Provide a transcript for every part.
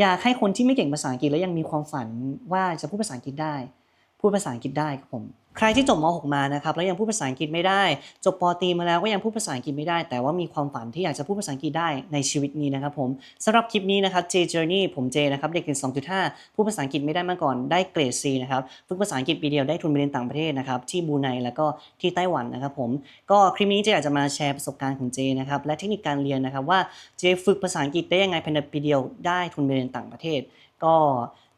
อยากให้คนที่ไม่เก่งภาษาอังกฤษแล้วยังมีความฝันว่าจะพูดภาษาอังกฤษได้ พูดภาษาอังกฤษได้ครับผมใครที่จบม .6 มานะครับแล้วยังพูดภาษาอังกฤษไม่ได้ จบปตรีมาแล้วก็ยังพูดภาษาอังกฤษไม่ได้ แต่ว่ามีความฝันที่อยากจะพูดภาษาอังกฤษได้ในชีวิตนี้นะครับผมสำหรับคลิปนี้นะครับ J Journey ผมเจนะครับเด็กเกรด2.5 พูดภาษาอังกฤษไม่ได้มาก่อนได้เกรด C นะครับฝึกภาษาอังกฤษปีเดียวได้ทุนไปเรียนต่างประเทศนะครับที่บูไนแล้วก็ที่ไต้หวันนะครับผมก็คลิปนี้เจอยากจะมาแชร์ประสบการณ์ของเจนะครับและเทคนิคการเรียนนะครับว่าเจฝึกภาษาอังกฤษได้ยังไงภายในปีเดียวได้ทุนไปเรียนต่างประเทศ ก็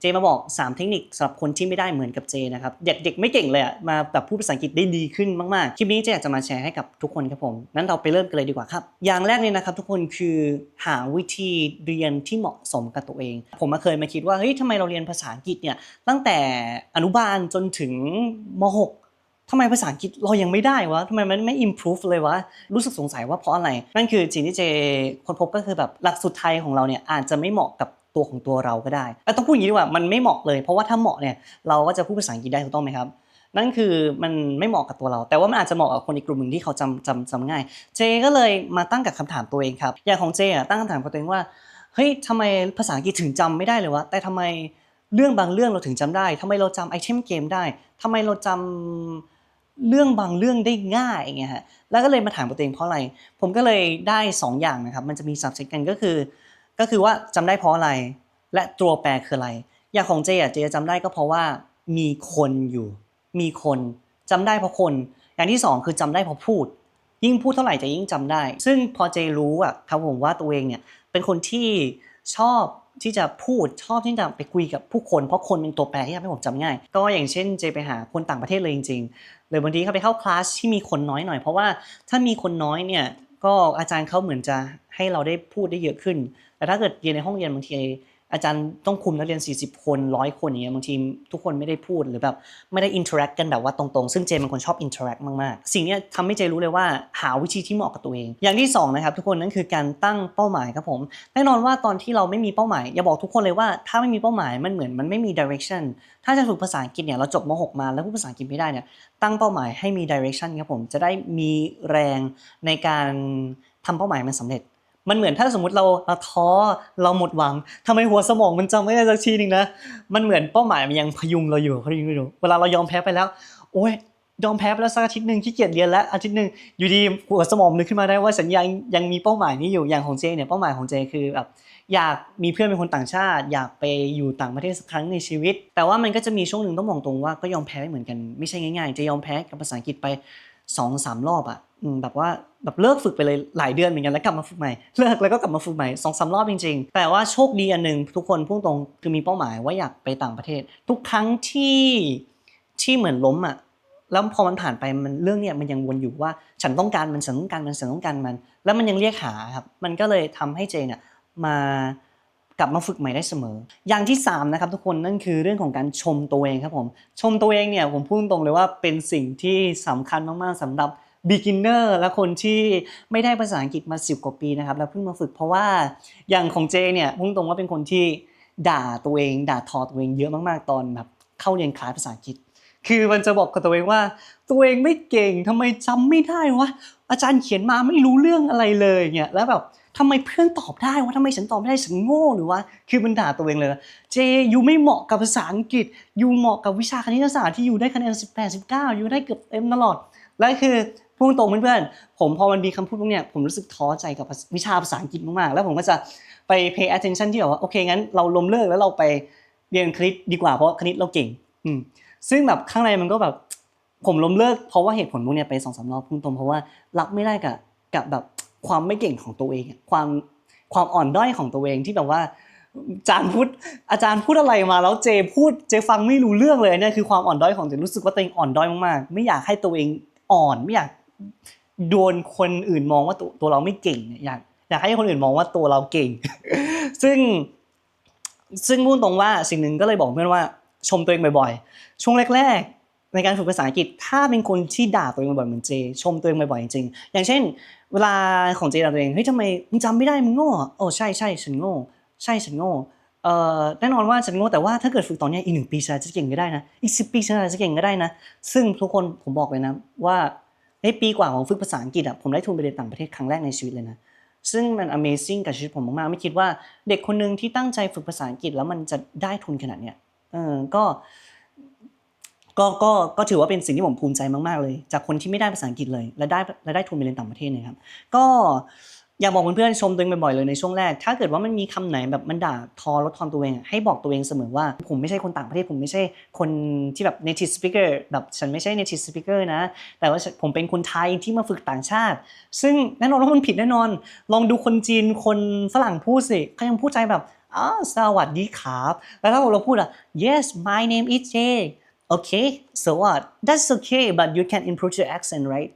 เจมาบอก 3 เทคนิคสำหรับคนที่ไม่ได้เหมือนกับเจนะครับเด็กเด็กไม่เก่งเลยอะมาแบบพูดภาษาอังกฤษได้ดีขึ้นมากๆคลิปนี้เจอยากจะมาแชร์ให้กับทุกคนครับผมนั้นเราไปเริ่มกันเลยดีกว่าครับ อย่างแรกเลยนะครับทุกคนคือหาวิธีเรียนที่เหมาะสมกับตัวเอง ผมมาเคยมาคิดว่าเฮ้ยทำไมเราเรียนภาษาอังกฤษเนี่ยตั้งแต่อนุบาลจนถึงม .6 ทำไมภาษาอังกฤษเรายังไม่ได้วะทำไมมันไม่ improve เลยวะ รู้สึกสงสัยว่าเพราะอะไร นั่นคือสิ่งที่เจคนพบก็คือแบบหลักสูตรไทยของเราเนี่ยอาจจะไม่เหมาะกับ ตัวของตัวเราก็ได้แต่ต้องพูดอย่างนี้ดีกว่ามันไม่เหมาะเลย เพราะว่าถ้าเหมาะเนี่ยเราก็จะพูดภาษาอังกฤษได้ถูกต้องไหมครับนั่นคือมันไม่เหมาะกับตัวเรา แต่ว่ามันอาจจะเหมาะกับคนอีกกลุ่มหนึ่งที่เขาจำจำจำง่าย เจก็เลยมาตั้งกับคำถามตัวเองครับ อย่างของเจอะตั้งคำถามกับตัวเองว่า เฮ้ยทำไมภาษาอังกฤษถึงจำไม่ได้เลยวะ แต่ทำไมเรื่องบางเรื่องเราถึงจำได้ทำไมเราจำไอเทมเกมได้ทำไมเราจำเรื่องบางเรื่องได้ง่ายอย่างเงี้ยฮะ แล้วก็เลยมาถามตัวเองเพราะอะไร ผมก็เลยได้ 2 อย่างนะครับ มันจะมีสับเซตกันก็คือ ก็คือว่าจำได้เพราะอะไร และตัวแปรคืออะไร อย่างของเจอะเจจำได้ก็เพราะว่ามีคนอยู่ มีคนจำได้เพราะคน อย่างที่สองคือจำได้เพราะพูด ยิ่งพูดเท่าไหร่จะยิ่งจำได้ ซึ่งพอเจรู้อะครับผมว่าตัวเองเนี่ยเป็นคนที่ชอบที่จะพูดชอบที่จะไปคุยกับผู้คนเพราะคนเป็นตัวแปรที่ทำให้ผมจำง่าย ก็อย่างเช่นเจไปหาคนต่างประเทศเลยจริงๆหรือบางทีเขาไปเข้าคลาสที่มีคนน้อยหน่อยเพราะว่าถ้ามีคนน้อยเนี่ย ก็อาจารย์เขาเหมือนจะให้เราได้พูดได้เยอะขึ้น แต่ถ้าเกิดเรียนในห้องเรียนบางที อาจารย์ต้องคุมนักเรียน 40 คนร้อยคนอย่างเงี้ยบางทีทุกคนไม่ได้พูดหรือแบบไม่ได้อินเทอร์แอคกันแบบว่าตรงๆ ซึ่งเจเป็นคนชอบอินเทอร์แอคมากๆ สิ่งนี้ทำให้เจรู้เลยว่าหาวิธีที่เหมาะกับตัวเอง อย่างที่สองนะครับทุกคนนั่นคือการตั้งเป้าหมายครับผมแน่นอนว่าตอนที่เราไม่มีเป้าหมายอย่าบอกทุกคนเลยว่าถ้าไม่มีเป้าหมายมันเหมือนมันไม่มี direction ถ้าจะฝึกภาษาอังกฤษเนี่ยเราจบม .6 มาแล้วพูดภาษาอังกฤษไม่ได้เนี่ยตั้งเป้าหมายให้มี direction ครับผมจะได้มีแรงในการทำเป้าหมายมันสำเร็จ มันเหมือนถ้าสมมติเราเราท้อเราหมดหวังทำไมหัวสมองมันจำไม่ได้สักทีหนึ่งนะมันเหมือนเป้าหมายมันยังพยุงเราอยู่พยุงเราอยู่เวลาเรายอมแพ้ไปแล้วโอ้ยยอมแพ้ไปแล้วสักอาทิตย์หนึ่งขี้เกียจเรียนแล้วอาทิตย์หนึ่งอยู่ดีหัวสมองนึกขึ้นมาได้ว่าฉันยังยังมีเป้าหมายนี้อยู่อย่างของเจเนี่ยเป้าหมายของเจคือแบบอยากมีเพื่อนเป็นคนต่างชาติ อยากไปอยู่ต่างประเทศสักครั้งในชีวิต แต่ว่ามันก็จะมีช่วงหนึ่งต้องมองตรงว่าก็ยอมแพ้ไม่เหมือนกันไม่ใช่ง่ายๆ จะยอมแพ้กับภาษาอังกฤษไป สองสามรอบอะแบบว่าแบบเลิกฝึกไปเลยหลายเดือนเหมือนกันแล้วกลับมาฝึกใหม่เลิกแล้วก็กลับมาฝึกใหม่สองสามรอบจริง ๆ แต่ว่าโชคดีอันหนึ่งทุกคนพุ่งตรงคือมีเป้าหมายว่าอยากไปต่างประเทศ ทุกครั้งที่ที่เหมือนล้มอะแล้วพอมันผ่านไปมันเรื่องเนี้ยมันยังวนอยู่ว่าฉันต้องการมันฉันต้องการมันฉันต้องการมัน แล้วมันยังเรียกหาครับมันก็เลยทำให้เจเนี่ยมา กลับมาฝึกใหม่ได้เสมอ อย่างที่สามนะครับทุกคนนั่นคือเรื่องของการชมตัวเองครับผม ชมตัวเองเนี่ยผมพูดตรงเลยว่าเป็นสิ่งที่สำคัญมากๆสำหรับ beginner และคนที่ไม่ได้ภาษาอังกฤษมา 10 กว่าปีนะครับแล้วเพิ่งมาฝึกเพราะว่าอย่างของเจเนี่ยพุ่งตรงว่าเป็นคนที่ด่าตัวเอง ด่าทอตัวเองเยอะมากๆตอนแบบเข้าเรียนคลาสภาษาอังกฤษ คือมันจะบอกกับตัวเองว่า ตัวเองไม่เก่งทำไมจำไม่ได้วะอาจารย์เขียนมาไม่รู้เรื่องอะไรเลยเนี่ยแล้วแบบ ทำไมเพื่อนตอบได้วะทำไมฉันตอบไม่ได้ฉันโง่หรือวะคือมันด่าตัวเองเลยเจยูไม่เหมาะกับภาษาอังกฤษยูเหมาะกับวิชาคณิตศาสตร์ที่อยู่ได้คะแนน18 19ยูได้เกือบเต็มตลอดและคือพูดตรงเพื่อนๆผมพอมันมีคำพูดพวกเนี้ยผมรู้สึกท้อใจกับวิชาภาษาอังกฤษมากๆแล้วผมก็จะไป pay attention ที่แบบว่าโอเคงั้นเราล้มเลิกแล้วเราไปเรียนคณิตดีกว่าเพราะคณิตเราเก่ง อืมซึ่งแบบข้างในมันก็แบบผมล้มเลิกเพราะว่าเหตุผลพวกเนี้ยไปสองสามรอบพุ่งตรงเพราะว่ารับไม่ได้กับกับแบบ ความไม่เก่งของตัวเองความความอ่อนด้อยของตัวเองที่แบบว่าอาจารย์พูดอาจารย์พูดอะไรมาแล้วเจพูดเจฟังไม่รู้เรื่องเลยเนี่ยคือความอ่อนด้อยของเจรู้สึกว่าตัวเองอ่อนด้อยมากๆ ไม่อยากให้ตัวเองอ่อนไม่อยากโดนคนอื่นมองว่าตัวตัวเราไม่เก่งอยากอยากให้คนอื่นมองว่าตัวเราเก่ง ซึ่งซึ่งพูดตรงว่าสิ่งหนึ่งก็เลยบอกเพื่อนว่าชมตัวเองบ่อยๆ ช่วงแรก ในการฝึกภาษาอังกฤษ ถ้าเป็นคนที่ด่าตัวเองบ่อยๆเหมือนเจ ชมตัวเองบ่อยๆจริงๆอย่างเช่น เวลาของเจด่าตัวเองเฮ้ยทำไมมึงจำไม่ได้มึงโง่โอ้ใช่ใช่ฉันโง่ใช่ฉันโง่เอ่อแน่นอนว่าฉันโง่แต่ว่าถ้าเกิดฝึกตอนเนี้ยอีกหนึ่งปีฉันจจะเก่งก็ได้นะอีกสิบปีฉันอาจจะเก่งก็ได้นะ ซึ่งทุกคนผมบอกเลยนะว่าในปีกว่าของฝึกภาษาอังกฤษอะผมได้ทุนไปเรียนต่างประเทศครั้งแรกในชีวิตเลยนะซึ่งมัน Amazing กับชีวิตผมมากๆ ไม่คิดว่าเด็กคนหนึ่งที่ตั้งใจฝึกภาษาอังกฤษแล้วมันจะได้ทุนขนาดเนี้ยเออก็ ก็ก็ก็ถือว่าเป็นสิ่งที่ผมภูมิใจมากๆเลย จากคนที่ไม่ได้ภาษาอังกฤษเลย และได้และได้ทุนไปเรียนต่างประเทศเนะครับก็อยากบอกเพื่อนๆชมตัวเองบ่อยๆเลยในช่วงแรก ถ้าเกิดว่ามันมีคำไหนแบบมันด่าทอลดทอนตัวเองให้บอกตัวเองเสมอว่าผมไม่ใช่คนต่างประเทศผมไม่ใช่คนที่แบบ native speaker แบบฉันไม่ใช่ native speaker นะ แต่ว่าผมเป็นคนไทยที่มาฝึกต่างชาติ ซึ่งแน่นอนว่ามันผิดแน่นอน ลองดูคนจีนคนฝรั่งพูดสิเขายังพูดใจแบบอ้าวสวัสดีครับ แล้วถ้าเราพูดอะ yes my name is Jay okay so what that's okay but you can improve your accent right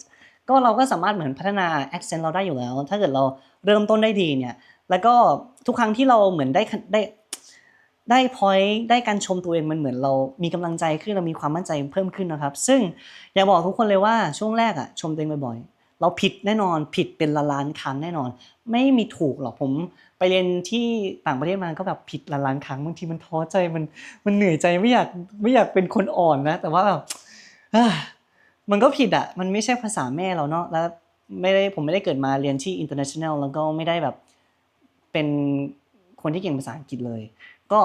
ก็เราก็สามารถเหมือนพัฒนา accent เราได้อยู่แล้ว ถ้าเกิดเราเริ่มต้นได้ดีเนี่ย แล้วก็ทุกครั้งที่เราเหมือนได้ได้ได้ point ได้การชมตัวเองมันเหมือนเรามีกำลังใจขึ้นเรามีความมั่นใจเพิ่มขึ้นนะครับ ซึ่งอยากบอกทุกคนเลยว่าช่วงแรกอะชมตัวเองบ่อยๆ เราผิดแน่นอนผิดเป็นละล้านครั้งแน่นอน ไม่มีถูกหรอกผมไปเรียนที่ต่างประเทศมาก็แบบผิดละล้านครั้งบางทีมันท้อใจมันมันเหนื่อยใจไม่อยากไม่อยากเป็นคนอ่อนนะ แต่ว่าแบบมันก็ผิดอะมันไม่ใช่ภาษาแม่เราเนาะแล้วไม่ได้ผมไม่ได้เกิดมาเรียนที่ international แล้วก็ไม่ได้แบบเป็นคนที่เก่งภาษาอังกฤษเลย ก็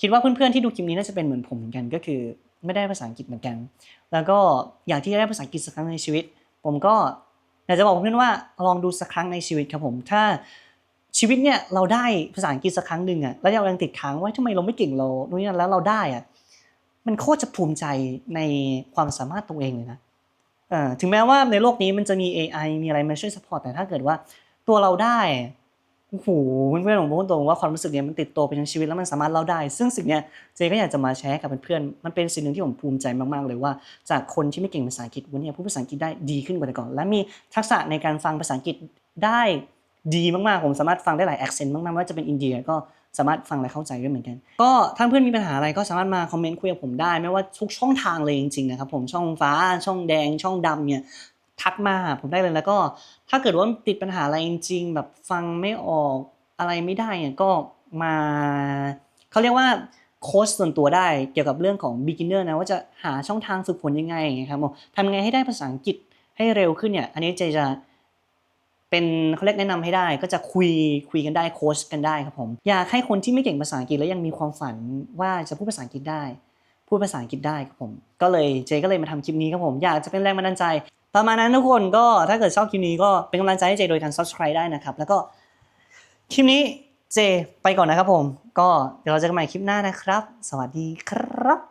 คิดว่าเพื่อนๆที่ดูคลิปนี้น่าจะเป็นเหมือนผมเหมือนกันก็คือ ไม่ได้ภาษาอังกฤษเหมือนกัน แล้วก็อยากที่จะได้ภาษาอังกฤษสักครั้งในชีวิต ผมก็ อยากจะบอกเพื่อนว่าลองดูสักครั้งในชีวิตครับผมถ้าชีวิตเนี่ยเราได้ภาษาอังกฤษสักครั้งหนึ่งอะแล้วเรายังติดค้างว่าทำไมเราไม่เก่งเราโน่นนี่นั่นแล้วเราได้อะมันโคตรจะภูมิใจในความสามารถตัวเองเลยนะเอ่อถึงแม้ว่าในโลกนี้มันจะมี AI มีอะไรมาช่วยสปอร์ตแต่ถ้าเกิดว่าตัวเราได้ โอ้โหเพื่อนๆผมพูดตรงว่าความรู้สึกเนี้ยมันติดตัวไปทั้งชีวิตแล้วมันสามารถเล่าได้ ซึ่งสิ่งเนี้ยเจก็อยากจะมาแชร์กับเพื่อนๆมันเป็นสิ่งหนึ่งที่ผมภูมิใจมากๆเลยว่า จากคนที่ไม่เก่งภาษาอังกฤษวันนี้พูดภาษาอังกฤษได้ดีขึ้นกว่าแต่ก่อน และมีทักษะในการฟังภาษาอังกฤษได้ดีมากๆผมสามารถฟังได้หลาย accent มากๆไม่ว่าจะเป็นอินเดียก็สามารถฟังและเข้าใจด้วยเหมือนกัน ก็ถ้าเพื่อนมีปัญหาอะไรก็สามารถมาคอมเมนต์คุยกับผมได้ ไม่ว่าทุกช่องทางเลยจริงๆนะครับผมช่องฟ้าช่องแดงช่องดำเนี่ย ทักมาหาผมได้เลยแล้วก็ ถ้าเกิดว่าติดปัญหาอะไรจริง ๆ แบบฟังไม่ออกอะไรไม่ได้เนี่ยก็มาเขาเรียกว่าโค้ชส่วนตัวได้เกี่ยวกับเรื่องของ beginner นะว่าจะหาช่องทางฝึกฝนยังไงครับผมทำยังไงให้ได้ภาษาอังกฤษให้เร็วขึ้นเนี่ยอันนี้เจจะเป็นเขาเรียกแนะนำให้ได้ก็จะคุยคุยกันได้โค้ชกันได้ครับผมอยากให้คนที่ไม่เก่งภาษาอังกฤษแล้วยังมีความฝันว่าจะพูดภาษาอังกฤษได้ พูดภาษาอังกฤษได้ครับผมก็เลยเจก็เลยมาทำคลิปนี้ครับผมอยากจะเป็นแรงบันดาลใจ ประมาณนั้นทุกคนก็ถ้าเกิดชอบคลิปนี้ก็เป็นกำลังใจให้เจโดยการ subscribe ได้นะครับ แล้วก็คลิปนี้เจไปก่อนนะครับผม ก็เดี๋ยวเราเจอกันใหม่คลิปหน้านะครับ สวัสดีครับ